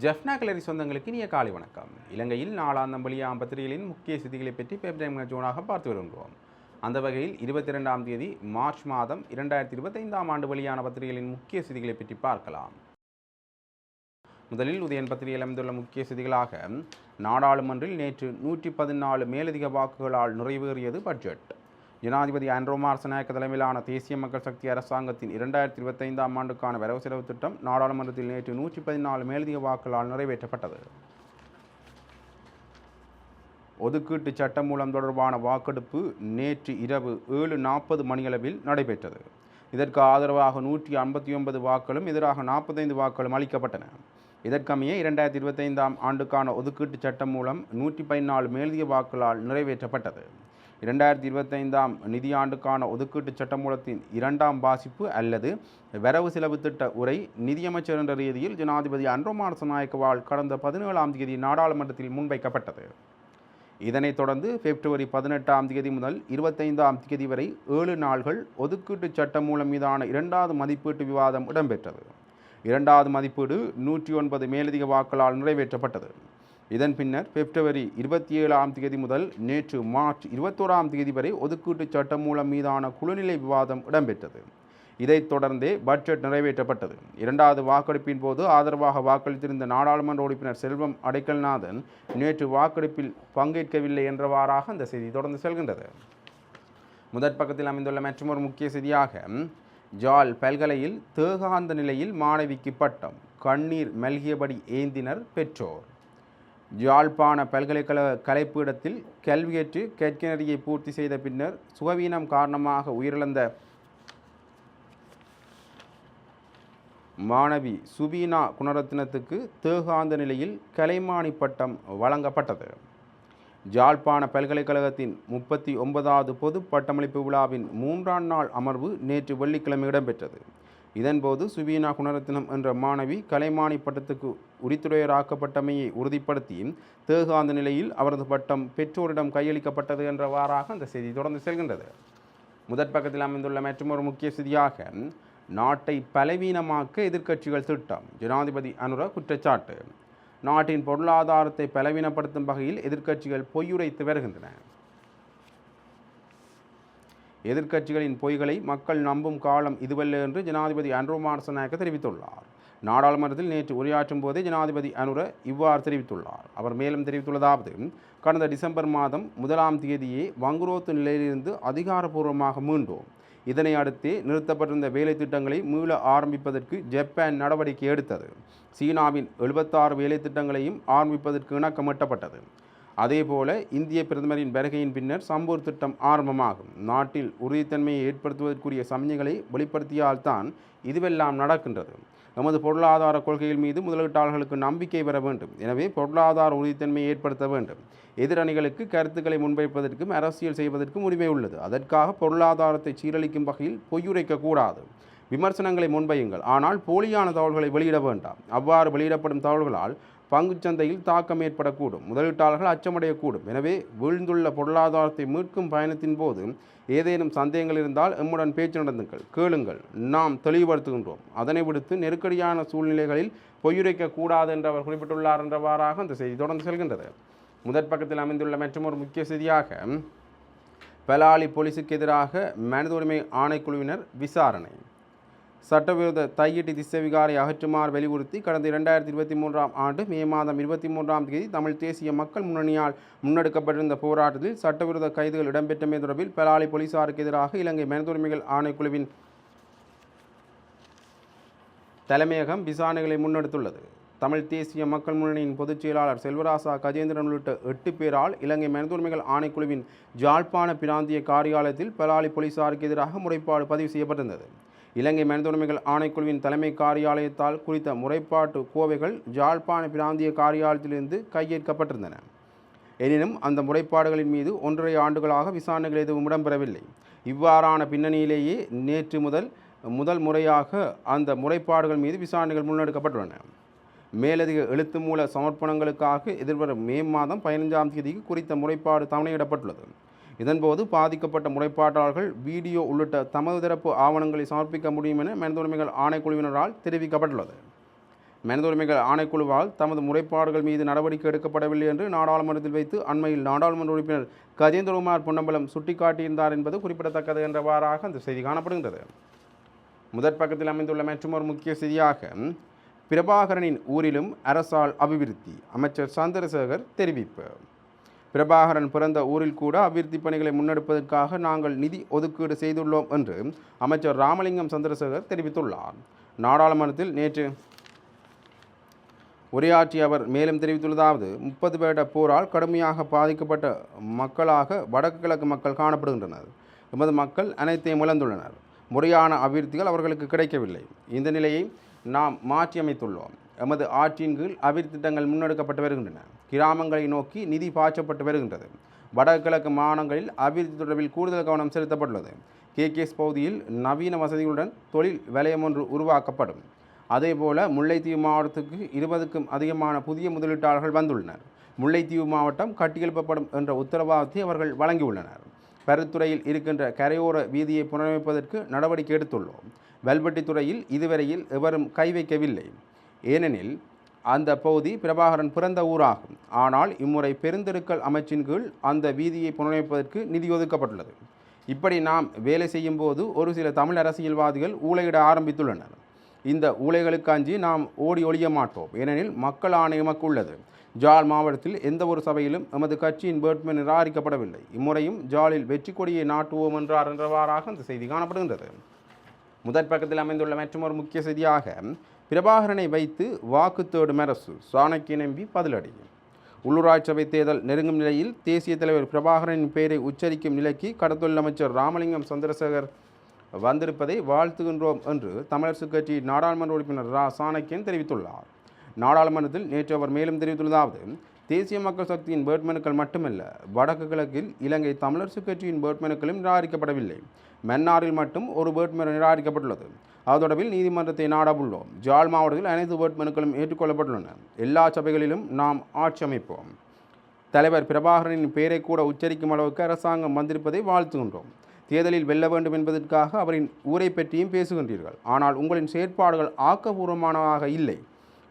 ஜெஃப்னா கலரி சொந்தங்களுக்கு இனிய காலை வணக்கம். இலங்கையில் நாலாம் வெளியாம் பத்திரிகைகளின் முக்கிய செய்திகளை பற்றி பேப்பர் ஜோனாக பார்த்து வருகிறோம் அந்த வகையில் இருபத்தி ரெண்டாம் தேதி மார்ச் மாதம் இரண்டாயிரத்தி இருபத்தைந்தாம் ஆண்டு வெளியான பத்திரிகைகளின் முக்கிய செய்திகளை பற்றி பார்க்கலாம். முதலில் உதயன் பத்திரிகையில் அமைந்துள்ள முக்கிய செய்திகளாக நாடாளுமன்றில் நேற்று நூற்றி பதினாலு மேலதிக வாக்குகளால் நிறைவேறியது பட்ஜெட். ஜனாதிபதி ஆண்ட்ரோ மார்சநாயக்க தலைமையிலான தேசிய மக்கள் சக்தி அரசாங்கத்தின் இரண்டாயிரத்தி இருபத்தைந்தாம் ஆண்டுக்கான வரவு செலவு திட்டம் நாடாளுமன்றத்தில் நேற்று நூற்றி பதினாலு மேலதிக வாக்களால் நிறைவேற்றப்பட்டது. ஒதுக்கீட்டு சட்டம் மூலம் தொடர்பான வாக்கெடுப்பு நேற்று இரவு ஏழு நாற்பது மணியளவில் நடைபெற்றது. இதற்கு ஆதரவாக நூற்றி ஐம்பத்தி ஒன்பது வாக்களும் எதிராக நாற்பத்தைந்து வாக்களும் அளிக்கப்பட்டன. இதற்கமைய இரண்டாயிரத்தி இருபத்தைந்தாம் ஆண்டுக்கான ஒதுக்கீட்டு சட்டம் மூலம் நூற்றி பதினாலு மேலதிக வாக்களால் நிறைவேற்றப்பட்டது. இரண்டாயிரத்தி இருபத்தைந்தாம் நிதியாண்டுக்கான ஒதுக்கீட்டு சட்டமூலத்தின் இரண்டாம் வாசிப்பு அல்லது வரவு செலவு திட்ட உரை நிதியமைச்சர் என்ற ரீதியில் ஜனாதிபதி அன்ரோமார் நாயக்கவால் கடந்த பதினேழாம் தேதி நாடாளுமன்றத்தில் முன்வைக்கப்பட்டது. இதனைத் தொடர்ந்து பிப்ரவரி பதினெட்டாம் தேதி முதல் இருபத்தைந்தாம் தேதி வரை ஏழு நாள்கள் ஒதுக்கீட்டு சட்டம் மூலம் மீதான இரண்டாவது மதிப்பீட்டு விவாதம் இடம்பெற்றது. இரண்டாவது மதிப்பீடு நூற்றி ஒன்பது மேலதிக வாக்களால் நிறைவேற்றப்பட்டது. இதன் பின்னர் பிப்ரவரி இருபத்தி ஏழாம் தேதி முதல் நேற்று மார்ச் இருபத்தோராம் தேதி வரை ஒதுக்கீட்டு சட்டம் மூலம் மீதான குழுநிலை விவாதம் இடம்பெற்றது. இதைத் தொடர்ந்தே பட்ஜெட் நிறைவேற்றப்பட்டது. இரண்டாவது வாக்கெடுப்பின் போது ஆதரவாக வாக்களித்திருந்த நாடாளுமன்ற உறுப்பினர் செல்வம் அடைக்கல்நாதன் நேற்று வாக்கெடுப்பில் பங்கேற்கவில்லை என்றவாறாக அந்த செய்தி தொடர்ந்து செல்கின்றது. முதற் பக்கத்தில் அமைந்துள்ள மற்றொரு முக்கிய செய்தியாக ஜால் பல்கலையில் தேகாந்த நிலையில் மாணவிக்கு பட்டம் கண்ணீர் மல்கியபடி ஏந்தினர் பெற்றோர். யாழ்ப்பாண பல்கலைக்கழக கலைப்பீடத்தில் கல்வியேற்று கேட்கினரியை பூர்த்தி செய்த பின்னர் சுகவீனம் காரணமாக உயிரிழந்த மாணவி சுபீனா குணரத்னத்துக்கு தேகாந்த நிலையில் கலைமானி பட்டம் வழங்கப்பட்டது. ஜாழ்ப்பாண பல்கலைக்கழகத்தின் முப்பத்தி ஒன்பதாவது பொது பட்டமளிப்பு விழாவின் மூன்றாம் நாள் அமர்வு நேற்று வெள்ளிக்கிழமை இடம்பெற்றது. இதன்போது சுவீனா குணரத்னம் என்ற மாணவி கலைமானி பட்டத்துக்கு உரித்துடையராக்கப்பட்டமையை உறுதிப்படுத்தி தேகாந்த நிலையில் அவரது பட்டம் பெற்றோரிடம் கையளிக்கப்பட்டது என்றவாறாக அந்த செய்தி தொடர்ந்து செல்கின்றது. முதற் பக்கத்தில் அமைந்துள்ள மற்றொரு முக்கிய செய்தியாக நாட்டை பலவீனமாக்க எதிர்க்கட்சிகள் திட்டம் ஜனாதிபதி அனுர குற்றச்சாட்டு. நாட்டின் பொருளாதாரத்தை பலவீனப்படுத்தும் வகையில் எதிர்க்கட்சிகள் பொய்யுரைத்து வருகின்றன. எதிர்க்கட்சிகளின் பொய்களை மக்கள் நம்பும் காலம் இதுவல்ல என்று ஜனாதிபதி அன்ரோ மார்சநாயக்க தெரிவித்துள்ளார். நாடாளுமன்றத்தில் நேற்று உரையாற்றும் போதே ஜனாதிபதி அனுர இவ்வாறு தெரிவித்துள்ளார். அவர் மேலும் தெரிவித்துள்ளதாவது கடந்த டிசம்பர் மாதம் முதலாம் தேதியே வங்குரோத்து நிலையிலிருந்து அதிகாரப்பூர்வமாக மீண்டோம். இதனை அடுத்து நிறுத்தப்பட்டிருந்த வேலை திட்டங்களை மீள ஆரம்பிப்பதற்கு ஜப்பான் நடவடிக்கை எடுத்தது. சீனாவின் எழுபத்தாறு வேலை திட்டங்களையும் ஆரம்பிப்பதற்கு இணக்கமிட்டப்பட்டது அதேபோல இந்திய பிரதமரின் வருகையின் பின்னர் சம்பூர் திட்டம் ஆரம்பமாகும். நாட்டில் உறுதித்தன்மையை ஏற்படுத்துவதற்குரிய சமயங்களை வெளிப்படுத்தியால்தான் இதுவெல்லாம் நடக்கின்றது. நமது பொருளாதார கொள்கைகள் மீது முதலீட்டாளர்களுக்கு நம்பிக்கை பெற வேண்டும். எனவே பொருளாதார உறுதித்தன்மையை ஏற்படுத்த வேண்டும். எதிரணிகளுக்கு கருத்துக்களை முன்வைப்பதற்கும் அரசியல் செய்வதற்கும் உரிமை உள்ளது. அதற்காக பொருளாதாரத்தை சீரழிக்கும் வகையில் பொய்யுரைக்கக்கூடாது விமர்சனங்களை முன்வையுங்கள். ஆனால் போலியான தகவல்களை வெளியிட வேண்டாம். அவ்வாறு வெளியிடப்படும் தகவல்களால் பங்குச்சந்தையில் தாக்கம் ஏற்படக்கூடும் முதலீட்டாளர்கள் அச்சமடையக்கூடும். எனவே வீழ்ந்துள்ள பொருளாதாரத்தை மீட்கும் பயணத்தின் போது ஏதேனும் சந்தேகங்கள் இருந்தால் எம்முடன் பேச்சு நடந்துங்கள். கேளுங்கள். நாம் தெளிவுபடுத்துகின்றோம். அதனை விடுத்து நெருக்கடியான சூழ்நிலைகளில் பொய்யுரைக்கக்கூடாது என்று அவர் குறிப்பிட்டுள்ளார் என்றவாறாக அந்த செய்தி தொடர்ந்து செல்கின்றது. முதற் பக்கத்தில் அமைந்துள்ள மற்றொரு முக்கிய செய்தியாக பலாலி போலீஸுக்கு எதிராக மனித உரிமை ஆணைக்குழுவினர் விசாரணை. சட்டவிரோத தையீட்டு திசைவிகாரை அகற்றுமாறு வலியுறுத்தி கடந்த இரண்டாயிரத்தி இருபத்தி மூன்றாம் ஆண்டு மே மாதம் இருபத்தி மூன்றாம் தேதி தமிழ் தேசிய மக்கள் முன்னணியால் முன்னெடுக்கப்பட்டிருந்த போராட்டத்தில் சட்டவிரோத கைதுகள் இடம்பெற்றமை தொடர்பில் பலாலி போலீசாருக்கு எதிராக இலங்கை மனிதுரிமைகள் ஆணைக்குழுவின் தலைமையகம் விசாரணைகளை முன்னெடுத்துள்ளது. தமிழ் தேசிய மக்கள் முன்னணியின் பொதுச் செயலாளர் செல்வராசா கஜேந்திரன் உள்ளிட்ட எட்டு பேரால் இலங்கை மனிதுரிமைகள் ஆணைக்குழுவின் ஜாழ்ப்பாண பிராந்திய காரியாலயத்தில் பலாலி போலீசாருக்கு எதிராக முறைப்பாடு பதிவு செய்யப்பட்டிருந்தது. இலங்கை மனிதுரிமைகள் ஆணைக்குழுவின் தலைமை காரியாலயத்தால் குறித்த முறைப்பாட்டு கோவைகள் ஜாழ்ப்பாண பிராந்திய காரியாலயத்திலிருந்து கையேற்கப்பட்டிருந்தன. எனினும் அந்த முறைப்பாடுகளின் மீது ஒன்றரை ஆண்டுகளாக விசாரணைகள் எதுவும் இடம்பெறவில்லை. இவ்வாறான பின்னணியிலேயே நேற்று முதல் முதல் முறையாக அந்த முறைப்பாடுகள் மீது விசாரணைகள் முன்னெடுக்கப்பட்டுள்ளன. மேலதிக எழுத்து மூல சமர்ப்பணங்களுக்காக எதிர்வரும் மே மாதம் பதினைஞ்சாம் தேதிக்கு குறித்த முறைப்பாடு தவணையிடப்பட்டுள்ளது. இதன்போது பாதிக்கப்பட்ட முறைப்பாட்டாளர்கள் வீடியோ உள்ளிட்ட தமது தரப்பு ஆவணங்களை சமர்ப்பிக்க முடியும் என மனித உரிமைகள் ஆணைக்குழுவினரால் தெரிவிக்கப்பட்டுள்ளது. மனித உரிமைகள் ஆணைக்குழுவால் தமது முறைப்பாடுகள் மீது நடவடிக்கை எடுக்கப்படவில்லை என்று நாடாளுமன்றத்தில் வைத்து அண்மையில் நாடாளுமன்ற உறுப்பினர் கஜேந்திரகுமார் பொன்னம்பலம் சுட்டிக்காட்டியிருந்தார் என்பது குறிப்பிடத்தக்கது என்றவாறாக அந்த செய்தி காணப்படுகின்றது. முதற் பக்கத்தில் அமைந்துள்ள மற்றொரு முக்கிய செய்தியாக பிரபாகரனின் ஊரிலும் அரசால் அபிவிருத்தி அமைச்சர் சந்திரசேகர் தெரிவிப்பு. பிரபாகரன் பிறந்த ஊரில் கூட அபிவிருத்தி பணிகளை முன்னெடுப்பதற்காக நாங்கள் நிதி ஒதுக்கீடு செய்துள்ளோம் என்று அமைச்சர் ராமலிங்கம் சந்திரசேகர் தெரிவித்துள்ளார். நாடாளுமன்றத்தில் நேற்று உரையாற்றிய அவர் மேலும் தெரிவித்துள்ளதாவது முப்பது பேட போரால் கடுமையாக பாதிக்கப்பட்ட மக்களாக வடக்கு கிழக்கு மக்கள் காணப்படுகின்றனர். எமது மக்கள் அனைத்தையும் இழந்துள்ளனர். முறையான அபிவிருத்திகள் அவர்களுக்கு கிடைக்கவில்லை. இந்த நிலையை நாம் மாற்றியமைத்துள்ளோம். எமது ஆட்சியின் கீழ் அபிவிருத்தி திட்டங்கள் முன்னெடுக்கப்பட்டு வருகின்றன. கிராமங்களை நோக்கி நிதி பாய்ச்சப்பட்டு வருகின்றது. வடகிழக்கு மாநிலங்களில் அபிவிருத்தி தொடர்பில் கூடுதல் கவனம் செலுத்தப்பட்டுள்ளது. கேகேஎஸ் பகுதியில் நவீன வசதிகளுடன் தொழில் வலயம் ஒன்று உருவாக்கப்படும். அதேபோல முல்லைத்தீவு மாவட்டத்துக்கு இருபதுக்கும் அதிகமான புதிய முதலீட்டாளர்கள் வந்துள்ளனர். முல்லைத்தீவு மாவட்டம் கட்டியெழுப்பப்படும் என்ற உத்தரவாதத்தை அவர்கள் வழங்கியுள்ளனர். பருத்துறையில் இருக்கின்ற கரையோர வீதியை புனரமைப்பதற்கு நடவடிக்கை எடுத்துள்ளோம். வெல்வெட்டி துறையில் இதுவரையில் எவரும் கை வைக்கவில்லை. ஏனெனில் அந்த பகுதி பிரபாகரன் பிறந்த ஊராகும். ஆனால் இம்முறை பெருந்தெருக்கல் அமைச்சின் கீழ் அந்த வீதியை புனரமைப்பதற்கு நிதி ஒதுக்கப்பட்டுள்ளது. இப்படி நாம் வேலை செய்யும் போது ஒரு சில தமிழ் அரசியல்வாதிகள் ஊழையிட ஆரம்பித்துள்ளனர். இந்த ஊழைகளுக்காஞ்சி நாம் ஓடி ஒழிய மாட்டோம். ஏனெனில் மக்கள் ஆணையமக்கு உள்ளது ஜால் மாவட்டத்தில் எந்த ஒரு சபையிலும் எமது கட்சியின் பேட்மேன் நிராகரிக்கப்படவில்லை. இம்முறையும் ஜாலில் வெற்றி கொடியை நாட்டுவோம் என்றார் என்றவாறாக அந்த செய்தி காணப்படுகின்றது. முதற் பக்கத்தில் அமைந்துள்ள ஒரு முக்கிய செய்தியாக பிரபாகரனை வைத்து வாக்கு தேடும் அரசு சாணக்கிய நம்பி பதிலடையும். உள்ளூராட்சி சபை தேர்தல் நெருங்கும் நிலையில் தேசிய தலைவர் பிரபாகரனின் பெயரை உச்சரிக்கும் நிலைக்கு கடத்தொழில் அமைச்சர் ராமலிங்கம் சந்திரசேகர் வந்திருப்பதை வாழ்த்துகின்றோம் என்று தமிழரசு கட்சி நாடாளுமன்ற உறுப்பினர் ரா. சாணக்கியன் தெரிவித்துள்ளார். நாடாளுமன்றத்தில் நேற்று அவர் மேலும் தெரிவித்துள்ளதாவது தேசிய மக்கள் சக்தியின் வேட்புமனுக்கள் மட்டுமல்ல வடக்கு கிழக்கில் இலங்கை தமிழரசு கட்சியின் வேட்புமனுக்களும் நிராகரிக்கப்படவில்லை. மன்னாரில் மட்டும் ஒரு வேட்புமனு நிராகரிக்கப்பட்டுள்ளது. அது தொடர்பில் நீதிமன்றத்தை நாடவுள்ளோம். ஜாழ் மாவட்டத்தில் அனைத்து வேட்புமனுக்களும் ஏற்றுக்கொள்ளப்பட்டுள்ளன. எல்லா சபைகளிலும் நாம் ஆட்சி அமைப்போம். தலைவர் பிரபாகரனின் பெயரை கூட உச்சரிக்கும் அளவுக்கு அரசாங்கம் வந்திருப்பதை வாழ்த்துகின்றோம். தேர்தலில் வெல்ல வேண்டும் என்பதற்காக அவரின் ஊரை பற்றியும் பேசுகின்றீர்கள். ஆனால் உங்களின் செயற்பாடுகள் ஆக்கபூர்வமானதாக இல்லை.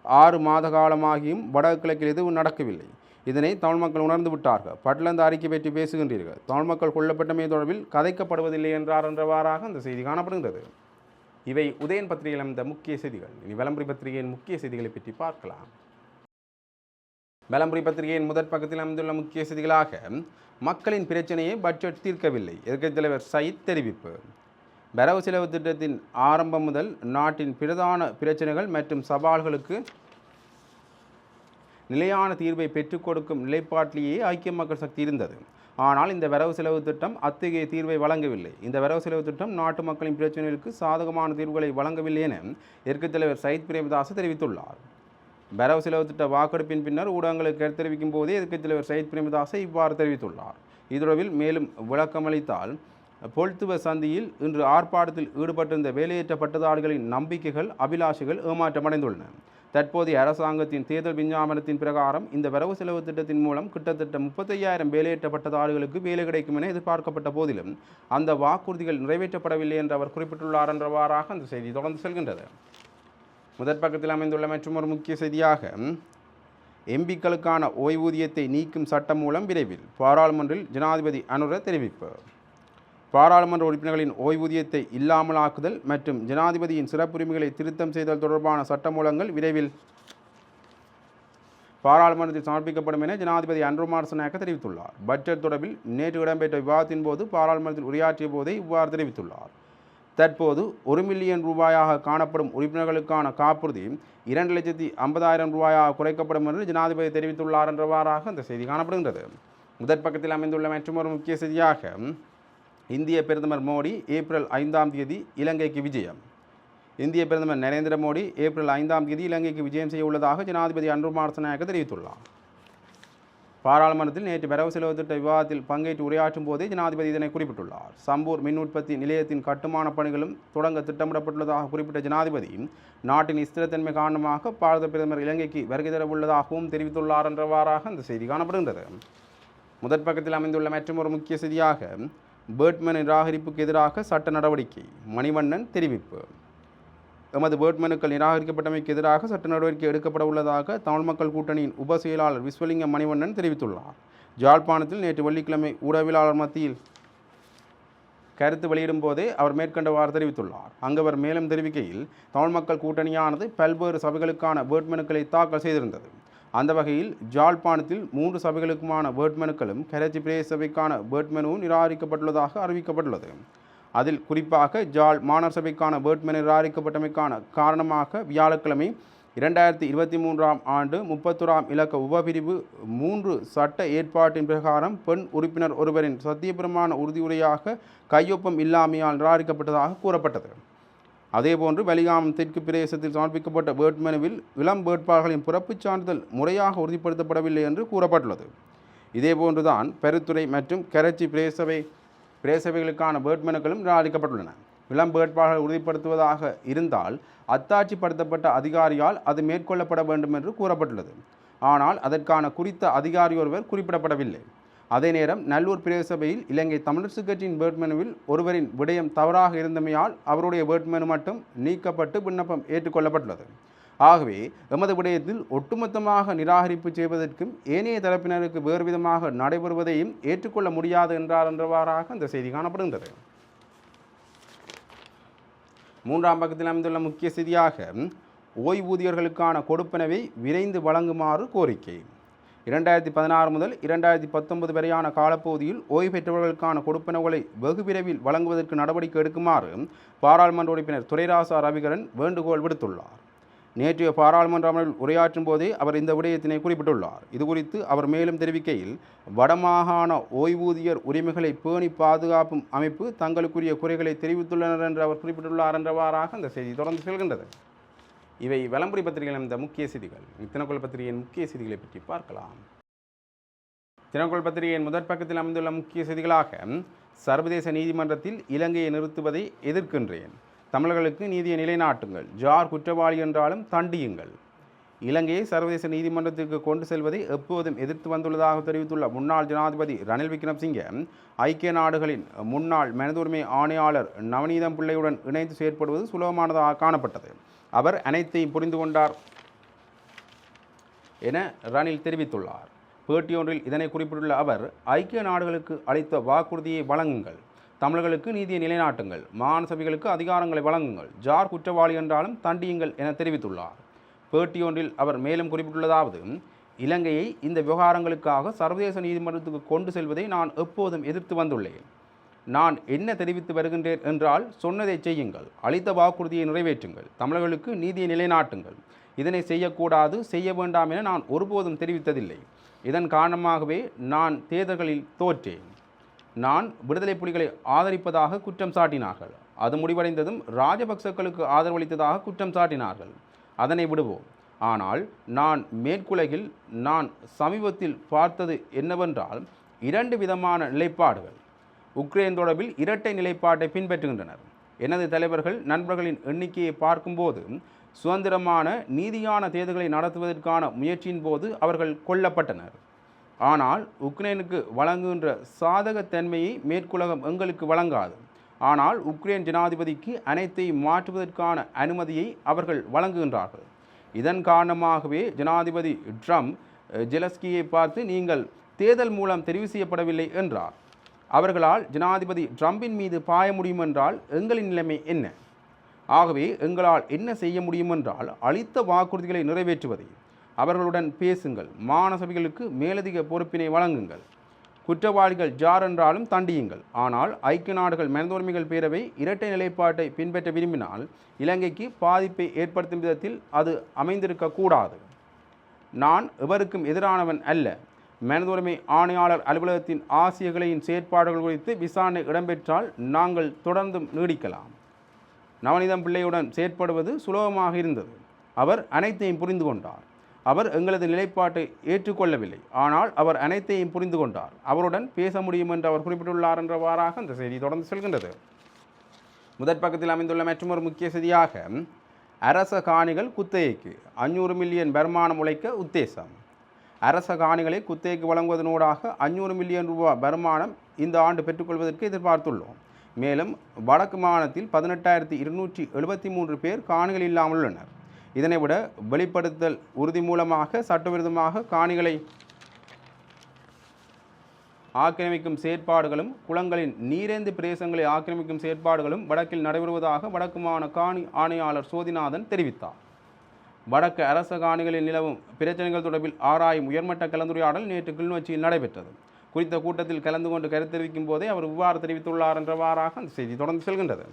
ஆறு மாத காலமாகியும் வடகிழக்கில் எதுவும் நடக்கவில்லை. இதனை தமிழ் மக்கள் உணர்ந்து விட்டார்கள். பட்லந்து அறிக்கை பற்றி பேசுகின்றீர்கள். தமிழ் மக்கள் கொல்லப்பட்டமை தொடர்பில் கதைக்கப்படுவதில்லை என்றார் என்றவாறாக அந்த செய்தி காணப்படுகின்றது. இவை உதயன் பத்திரிகையில் அமைந்த முக்கிய செய்திகள். இனி விளம்பரி பத்திரிகையின் முக்கிய செய்திகளை பற்றி பார்க்கலாம். விளம்பரி பத்திரிகையின் முதற் பக்கத்தில் அமைந்துள்ள முக்கிய செய்திகளாக மக்களின் பிரச்சனையை பட்ஜெட் தீர்க்கவில்லை. எதிர்க்கட்சித் தலைவர் சயித் தெரிவிப்பு. வரவு செலவு திட்டத்தின் ஆரம்பம் முதல் நாட்டின் பிரதான பிரச்சனைகள் மற்றும் சவால்களுக்கு நிலையான தீர்வை பெற்றுக் கொடுக்கும் நிலைப்பாட்டிலேயே ஐக்கிய மக்கள் சக்தி இருந்தது. ஆனால் இந்த வரவு செலவு திட்டம் அத்தகைய தீர்வை வழங்கவில்லை. இந்த வரவு செலவு திட்டம் நாட்டு மக்களின் பிரச்சனைகளுக்கு சாதகமான தீர்வுகளை வழங்கவில்லை என எதிர்க்கட்சித் தலைவர் சயித் பிரேமதாஸ் தெரிவித்துள்ளார். வரவு செலவு திட்ட வாக்கெடுப்பின் பின்னர் ஊடகங்களுக்கு தெரிவிக்கும் போதே எதிர்க்கட்சித் தலைவர் சயித் பிரேமதாசை இவ்வாறு தெரிவித்துள்ளார். இதுடவில் மேலும் விளக்கமளித்தால் பொல்துவ சந்தியில் இன்று ஆர்ப்பாட்டத்தில் ஈடுபட்டிருந்த வேலையேற்ற பட்டதாரிகளின் நம்பிக்கைகள் அபிலாஷைகள் ஏமாற்றமடைந்துள்ளன. தற்போதைய அரசாங்கத்தின் தேர்தல் விஞ்ஞாபனத்தின் பிரகாரம் இந்த வரவு செலவு திட்டத்தின் மூலம் கிட்டத்தட்ட முப்பத்தையாயிரம் வேலையற்ற பட்டதாரிகளுக்கு வேலை கிடைக்கும் என எதிர்பார்க்கப்பட்ட போதிலும் அந்த வாக்குறுதிகள் நிறைவேற்றப்படவில்லை என்று அவர் குறிப்பிட்டுள்ளார் என்றவாறாக அந்த செய்தி தொடர்ந்து செல்கின்றது. முதற் பக்கத்தில் அமைந்துள்ள மற்றொரு முக்கிய செய்தியாக எம்பிக்களுக்கான ஓய்வூதியத்தை நீக்கும் சட்டம் மூலம் விரைவில் பாராளுமன்றில் ஜனாதிபதி அனுர தெரிவிப்பு. பாராளுமன்ற உறுப்பினர்களின் ஓய்வூதியத்தை இல்லாமலாக்குதல் மற்றும் ஜனாதிபதியின் சிறப்புரிமைகளை திருத்தம் செய்தல் தொடர்பான சட்டமூலங்கள் விரைவில் பாராளுமன்றத்தில் சமர்ப்பிக்கப்படும் என ஜனாதிபதி அன்ருமார் சனாக்க தெரிவித்துள்ளார். பட்ஜெட் தொடர்பில் நேற்று இடம்பெற்ற விவாதத்தின் போது பாராளுமன்றத்தில் உரையாற்றிய போதே இவ்வாறு தெரிவித்துள்ளார். தற்போது ஒரு மில்லியன் ரூபாயாக காணப்படும் உறுப்பினர்களுக்கான காப்புறுதி இரண்டு லட்சத்தி ஐம்பதாயிரம் ரூபாயாக குறைக்கப்படும் என்று ஜனாதிபதி தெரிவித்துள்ளார் என்றவாறாக அந்த செய்தி காணப்படுகின்றது. முதற் பக்கத்தில் அமைந்துள்ள மற்றொரு முக்கிய செய்தியாக இந்திய பிரதமர் மோடி ஏப்ரல் ஐந்தாம் தேதி இலங்கைக்கு விஜயம். இந்திய பிரதமர் நரேந்திர மோடி ஏப்ரல் ஐந்தாம் தேதி இலங்கைக்கு விஜயம் செய்ய உள்ளதாக ஜனாதிபதி அன்ருமாரசநாயக்க தெரிவித்துள்ளார். பாராளுமன்றத்தில் நேற்று வரவு செலவு திட்ட விவாதத்தில் பங்கேற்று உரையாற்றும் போதே ஜனாதிபதி இதனை குறிப்பிட்டுள்ளார். சம்பூர் மின் உற்பத்தி நிலையத்தின் கட்டுமான பணிகளும் தொடங்க திட்டமிடப்பட்டுள்ளதாக குறிப்பிட்ட ஜனாதிபதி நாட்டின் ஸ்திரத்தன்மை காரணமாக பாரத பிரதமர் இலங்கைக்கு வருகை தர உள்ளதாகவும் தெரிவித்துள்ளார் என்றவாறாக அந்த செய்தி காணப்படுகின்றது. முதற் பக்கத்தில் அமைந்துள்ள ஒரு முக்கிய செய்தியாக பேட்மேன் நிராகரிப்புக்கு எதிராக சட்ட நடவடிக்கை மணிவண்ணன் தெரிவிப்பு. எமது வேட்புமனுக்கள் நிராகரிக்கப்பட்டமைக்கு எதிராக சட்ட நடவடிக்கை எடுக்கப்பட உள்ளதாக தமிழ் மக்கள் கூட்டணியின் உப செயலாளர் விஸ்வலிங்கம் மணிவண்ணன் தெரிவித்துள்ளார். ஜாழ்ப்பாணத்தில் நேற்று வெள்ளிக்கிழமை ஊடகவியலாளர் மத்தியில் கருத்து வெளியிடும் போதே அவர் மேற்கண்டவாறு தெரிவித்துள்ளார். அங்கு அவர் மேலும் தெரிவிக்கையில் தமிழ் மக்கள் கூட்டணியானது பல்வேறு சபைகளுக்கான வேட்புமனுக்களை தாக்கல் செய்திருந்தது. அந்த வகையில் ஜாழ்ப்பாணத்தில் மூன்று சபைகளுக்குமான வேட்புமனுக்களும் கரைச்சி பிரதேச சபைக்கான வேட்புமனுவும் நிராகரிக்கப்பட்டுள்ளதாக அறிவிக்கப்பட்டுள்ளது. அதில் குறிப்பாக ஜாழ் மாநகர சபைக்கான வேட்புமனு நிராகரிக்கப்பட்டமைக்கான காரணமாக வியாழக்கிழமை இரண்டாயிரத்தி இருபத்தி மூன்றாம் ஆண்டு முப்பத்தொராம் இலக்க உபபிரிவு மூன்று சட்ட ஏற்பாட்டின் பிரகாரம் பெண் உறுப்பினர் ஒருவரின் சத்தியபிரமான உறுதியுரையாக கையொப்பம் இல்லாமையால் நிராகரிக்கப்பட்டதாக கூறப்பட்டது. அதேபோன்று வலிகாமம் தெற்கு பிரதேசத்தில் சமர்ப்பிக்கப்பட்ட வேட்புமனுவில் இளம் வேட்பாளர்களின் பிறப்புச் சான்றிதழ் முறையாக உறுதிப்படுத்தப்படவில்லை என்று கூறப்பட்டுள்ளது. இதேபோன்றுதான் பெருத்துறை மற்றும் கரச்சி பிரேசபை பிரேசபைகளுக்கான வேட்புமனுக்களும் நிராகரிக்கப்பட்டுள்ளன. இளம் வேட்பாளர்கள் உறுதிப்படுத்துவதாக இருந்தால் அத்தாட்சிப்படுத்தப்பட்ட அதிகாரியால் அது மேற்கொள்ளப்பட வேண்டும் என்று கூறப்பட்டுள்ளது. ஆனால் அதற்கான குறித்த அதிகாரி ஒருவர் குறிப்பிடப்படவில்லை. அதே நேரம் நல்லூர் பிரதேசபையில் இலங்கை தமிழரசுக் கட்சியின் வேட்புமனுவில் ஒருவரின் விடயம் தவறாக இருந்தமையால் அவருடைய வேட்புமனு மட்டும் நீக்கப்பட்டு விண்ணப்பம் ஏற்றுக்கொள்ளப்பட்டுள்ளது. ஆகவே எமது விடயத்தில் ஒட்டுமொத்தமாக நிராகரிப்பு செய்வதற்கும் ஏனைய தரப்பினருக்கு வேறு விதமாக நடைபெறுவதையும் ஏற்றுக்கொள்ள முடியாது என்றார் என்றவாறாக அந்த செய்தி காணப்படுகின்றது. மூன்றாம் பக்கத்தில் அமைந்துள்ள முக்கிய செய்தியாக ஓய்வூதியர்களுக்கான கொடுப்பனவை விரைந்து வழங்குமாறு கோரிக்கை. இரண்டாயிரத்தி பதினாறு முதல் இரண்டாயிரத்தி பத்தொன்பது வரையான காலப்பகுதியில் ஓய்வு பெற்றவர்களுக்கான கொடுப்பனவுகளை வெகு விரைவில் வழங்குவதற்கு நடவடிக்கை எடுக்குமாறு பாராளுமன்ற உறுப்பினர் துரைராசா ரவிகரன் வேண்டுகோள் விடுத்துள்ளார். நேற்றைய பாராளுமன்ற அமர்வில் உரையாற்றும் போதே அவர் இந்த விடயத்தினை குறிப்பிட்டுள்ளார். இது குறித்து அவர் மேலும் தெரிவிக்கையில் வடமாகாண ஓய்வூதியர் உரிமைகளை பேணி பாதுகாப்பும் அமைப்பு தங்களுக்குரிய குறைகளை தெரிவித்துள்ளனர் என்று அவர் குறிப்பிட்டுள்ளார் என்றவாறாக அந்த செய்தி தொடர்ந்து செல்கின்றது. இவை விளம்பரி பத்திரிகையில் இந்த முக்கிய செய்திகள். தினக்குள் பத்திரிகையின் முக்கிய செய்திகளை பற்றி பார்க்கலாம். தினக்குள் பத்திரிகையின் முதற் பக்கத்தில் அமைந்துள்ள முக்கிய செய்திகளாக சர்வதேச நீதிமன்றத்தில் இலங்கையை நிறுத்துவதை எதிர்க்கின்றேன். தமிழர்களுக்கு நீதியை நிலைநாட்டுங்கள். ஜார் குற்றவாளி என்றாலும் தண்டியுங்கள். இலங்கையை சர்வதேச நீதிமன்றத்திற்கு கொண்டு செல்வதை எப்போதும் எதிர்த்து வந்துள்ளதாக தெரிவித்துள்ள முன்னாள் ஜனாதிபதி ரணில் விக்ரம்சிங்கே ஐக்கிய நாடுகளின் முன்னாள் மனித உரிமை ஆணையாளர் நவநீதம் பிள்ளையுடன் இணைந்து செயற்படுவது சுலபமானதாக காணப்பட்டது. அவர் அனைத்தையும் புரிந்து கொண்டார் என ரணில் தெரிவித்துள்ளார். பேட்டியொன்றில் இதனை குறிப்பிட்டுள்ள அவர் ஐக்கிய நாடுகளுக்கு அளித்த வாக்குறுதியை வழங்குங்கள் தமிழர்களுக்கு நீதியை நிலைநாட்டுங்கள் மாகாண சபைகளுக்கு அதிகாரங்களை வழங்குங்கள் ஜார் குற்றவாளி என்றாலும் தண்டியுங்கள் என தெரிவித்துள்ளார். பேட்டியொன்றில் அவர் மேலும் குறிப்பிட்டுள்ளதாவது இலங்கையை இந்த விவகாரங்களுக்காக சர்வதேச நீதிமன்றத்துக்கு கொண்டு செல்வதை நான் எப்போதும் எதிர்த்து வந்துள்ளேன். நான் என்ன தெரிவித்து வருகின்றேன் என்றால் சொன்னதை செய்யுங்கள். அளித்த வாக்குறுதியை நிறைவேற்றுங்கள். தமிழர்களுக்கு நீதியை நிலைநாட்டுங்கள். இதனை செய்யக்கூடாது செய்ய வேண்டாம் என நான் ஒருபோதும் தெரிவித்ததில்லை. இதன் காரணமாகவே நான் தேர்தல்களில் தோற்றேன். நான் விடுதலை புலிகளை ஆதரிப்பதாக குற்றம் சாட்டினார்கள். அது முடிவடைந்ததும் ராஜபக்சக்களுக்கு ஆதரவளித்ததாக குற்றம் சாட்டினார்கள். அதனை விடுவோம். ஆனால் நான் மேற்குலகில் நான் சமீபத்தில் பார்த்தது என்னவென்றால் இரண்டு விதமான நிலைப்பாடுகள். உக்ரைன் தொடர்பில் இரட்டை நிலைப்பாட்டை பின்பற்றுகின்றனர். எனது தலைவர்கள் நண்பர்களின் எண்ணிக்கையை பார்க்கும்போது சுதந்திரமான நீதியான தேர்தல்களை நடத்துவதற்கான முயற்சியின் போது அவர்கள் கொல்லப்பட்டனர். ஆனால் உக்ரைனுக்கு வழங்குகின்ற சாதகத்தன்மையை மேற்குலகம் எங்களுக்கு வழங்காது. ஆனால் உக்ரைன் ஜனாதிபதிக்கு அனைத்தையும் மாற்றுவதற்கான அனுமதியை அவர்கள் வழங்குகின்றார்கள். இதன் காரணமாகவே ஜனாதிபதி ட்ரம்ப் ஜெலஸ்கியை பார்த்து நீங்கள் தேர்தல் மூலம் தெரிவு செய்யப்படவில்லை என்றார். அவர்களால் ஜனாதிபதி ட்ரம்பின் மீது பாய முடியும் என்றால் எங்களின் நிலைமை என்ன? ஆகவே எங்களால் என்ன செய்ய முடியும் என்றால் அளித்த வாக்குறுதிகளை நிறைவேற்றுவதை அவர்களுடன் பேசுங்கள். மாநசபைகளுக்கு மேலதிக பொறுப்பினை வழங்குங்கள். குற்றவாளிகள் ஜார் என்றாலும் தண்டியுங்கள். ஆனால் ஐக்கிய நாடுகள் மனித பேரவை இரட்டை நிலைப்பாட்டை பின்பற்ற விரும்பினால் இலங்கைக்கு பாதிப்பை ஏற்படுத்தும் விதத்தில் அது அமைந்திருக்கக்கூடாது. நான் எவருக்கும் எதிரானவன் அல்ல. மனித ஆணையாளர் அலுவலகத்தின் ஆசியர்களின் செயற்பாடுகள் குறித்து விசாரணை இடம்பெற்றால் நாங்கள் தொடர்ந்தும் நீடிக்கலாம். நவநீதம் பிள்ளையுடன் செயற்படுவது சுலபமாக இருந்தது. அவர் அனைத்தையும் புரிந்து கொண்டார். அவர் எங்களது நிலைப்பாட்டை ஏற்றுக்கொள்ளவில்லை. ஆனால் அவர் அனைத்தையும் புரிந்து கொண்டார். அவருடன் பேச முடியும் என்று அவர் குறிப்பிட்டுள்ளார் என்றவாறாக அந்த செய்தி தொடர்ந்து செல்கின்றது. முதற் பக்கத்தில் அமைந்துள்ள மற்றொரு முக்கிய செய்தியாக அரச காணிகள் குத்தகைக்கு அஞ்சூறு மில்லியன் வருமானம் உழைக்க உத்தேசம். அரச காணிகளை குத்தகைக்கு வழங்குவதனூடாக அஞ்சூறு மில்லியன் ரூபாய் வருமானம் இந்த ஆண்டு பெற்றுக்கொள்வதற்கு எதிர்பார்த்துள்ளோம். மேலும் வடக்கு மாநிலத்தில் பதினெட்டாயிரத்தி இருநூற்றி எழுபத்தி மூன்று பேர் காணிகள் இல்லாமல் உள்ளனர். இதனை விட வெளிப்படுத்தல் உறுதி மூலமாக சட்டவிரோதமாக காணிகளை ஆக்கிரமிக்கும் செயற்பாடுகளும் குளங்களின் நீரேந்து பிரதேசங்களை ஆக்கிரமிக்கும் செயற்பாடுகளும் வடக்கில் நடைபெறுவதாக வடக்கு மாகாண காணி ஆணையாளர் சோதிநாதன் தெரிவித்தார். வடக்கு அரச காணிகளில் நிலவும் பிரச்சனைகள் தொடர்பில் ஆராயும் உயர்மட்ட கலந்துரையாடல் நேற்று கிளிநொச்சியில் நடைபெற்றது. குறித்த கூட்டத்தில் கலந்து கொண்டு கருத்து தெரிவிக்கும் போதே அவர் இவ்வாறு தெரிவித்துள்ளார் என்றவாறாக அந்த செய்தி தொடர்ந்து செல்கின்றது.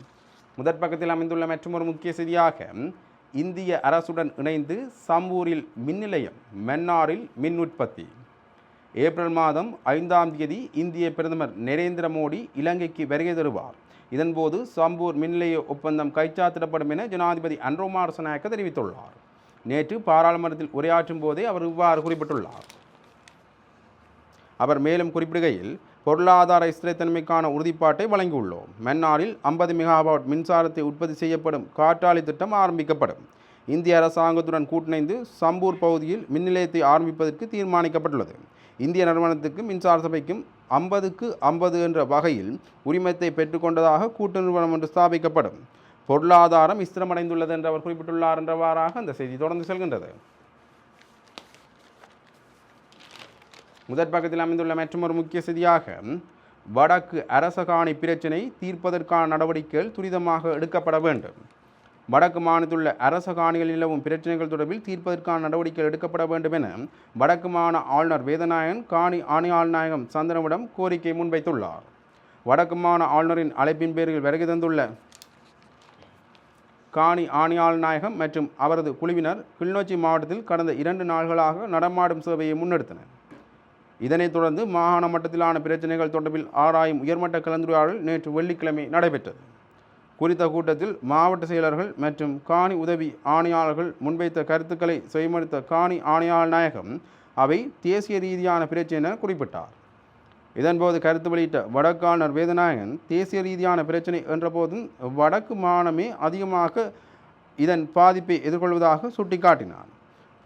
முதற் பக்கத்தில் அமைந்துள்ள மற்றொரு முக்கிய செய்தியாக இந்திய அரசுடன் இணைந்து சம்பூரில் மின் நிலையம் மன்னாரில் மின் உற்பத்தி. ஏப்ரல் மாதம் ஐந்தாம் தேதி இந்திய பிரதமர் நரேந்திர மோடி இலங்கைக்கு வருகை தருவார். இதன்போது சம்பூர் மின்நிலைய ஒப்பந்தம் கைச்சாத்திடப்படும் என ஜனாதிபதி அன்ரோமார் சனாயக்க தெரிவித்துள்ளார். நேற்று பாராளுமன்றத்தில் உரையாற்றும் போதே அவர் இவ்வாறு குறிப்பிட்டுள்ளார். அவர் மேலும் குறிப்பிடுகையில் பொருளாதார ஸ்திரத்தன்மைக்கான உறுதிப்பாட்டை வழங்கியுள்ளோம். மன்னாரில் ஐம்பது மெகாவாட் மின்சாரத்தை உற்பத்தி செய்யப்படும் காற்றாலை திட்டம் ஆரம்பிக்கப்படும். இந்திய அரசாங்கத்துடன் கூட்டிணைந்து சம்பூர் பகுதியில் மின் நிலையத்தை ஆரம்பிப்பதற்கு தீர்மானிக்கப்பட்டுள்ளது. இந்திய நிறுவனத்துக்கும் மின்சார சபைக்கும் ஐம்பதுக்கு ஐம்பது என்ற வகையில் உரிமத்தை பெற்றுக்கொண்டதாக கூட்டு நிறுவனம் ஒன்று ஸ்தாபிக்கப்படும். பொருளாதாரம் இஸ்திரமடைந்துள்ளது என்று அவர் குறிப்பிட்டுள்ளார் என்றவாறாக அந்த செய்தி தொடர்ந்து செல்கின்றது. முதற் பக்கத்தில் அமைந்துள்ள மற்றொரு முக்கிய செய்தியாக வடக்கு அரச காணி பிரச்சினை தீர்ப்பதற்கான நடவடிக்கைகள் துரிதமாக எடுக்கப்பட வேண்டும். வடக்கு மாநிலத்துள்ள அரச காணிகள் நிலவும் பிரச்சினைகள் தொடர்பில் தீர்ப்பதற்கான நடவடிக்கைகள் எடுக்கப்பட வேண்டும் என வடக்கு மாநில ஆளுநர் வேதநாயகன் காணி ஆணையாளர் நாயகம் சந்திரனிடம் கோரிக்கை முன்வைத்துள்ளார். வடக்கு மாநில ஆளுநரின் அழைப்பின் பேரில் வருகை தந்துள்ள காணி ஆணையாளர் நாயகம் மற்றும் அவரது குழுவினர் கிளிநொச்சி மாவட்டத்தில் கடந்த இரண்டு நாள்களாக நடமாடும் சேவையை முன்னெடுத்தனர். இதனைத் தொடர்ந்து மாகாண மட்டத்திலான பிரச்சனைகள் தொடர்பில் ஆராயும் உயர்மட்ட கலந்துரையாடல் நேற்று வெள்ளிக்கிழமை நடைபெற்றது. குறித்த கூட்டத்தில் மாவட்ட செயலர்கள் மற்றும் காணி உதவி ஆணையாளர்கள் முன்வைத்த கருத்துக்களை செய்மடுத்த காணி ஆணையாளர் நாயகம் அவை தேசிய ரீதியான பிரச்சனை என குறிப்பிட்டார். இதன்போது கருத்து வெளியிட்ட வடக்காளர் வேதநாயகன் தேசிய ரீதியான பிரச்சனை என்றபோதும் வடக்கு மாநிலமே அதிகமாக இதன் பாதிப்பை எதிர்கொள்வதாக சுட்டிக்காட்டினார்.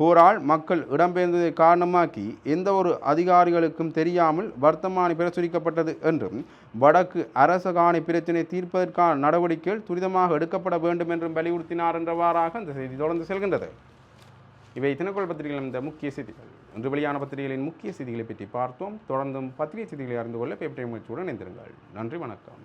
போரால் மக்கள் இடம்பெயர்ந்ததை காரணமாக்கி எந்த ஒரு அதிகாரிகளுக்கும் தெரியாமல் வர்த்தமானி பிரசுரிக்கப்பட்டது என்றும் வடக்கு அரச காணி பிரச்சினை தீர்ப்பதற்கான நடவடிக்கைகள் துரிதமாக எடுக்கப்பட வேண்டும் என்றும் வலியுறுத்தினார் என்றவாறாக அந்த செய்தி தொடர்ந்து செல்கின்றது. இவை தினக்குள் பத்திரிகைகள் இந்த முக்கிய செய்திகள். இன்று வெளியான பத்திரிகைகளின் முக்கிய செய்திகளை பற்றி பார்த்தோம். தொடர்ந்தும் பத்திரிகை செய்திகளை அறிந்து கொள்ள பேப்பரை முயற்சியுடன் இணைந்திருங்கள். நன்றி வணக்கம்.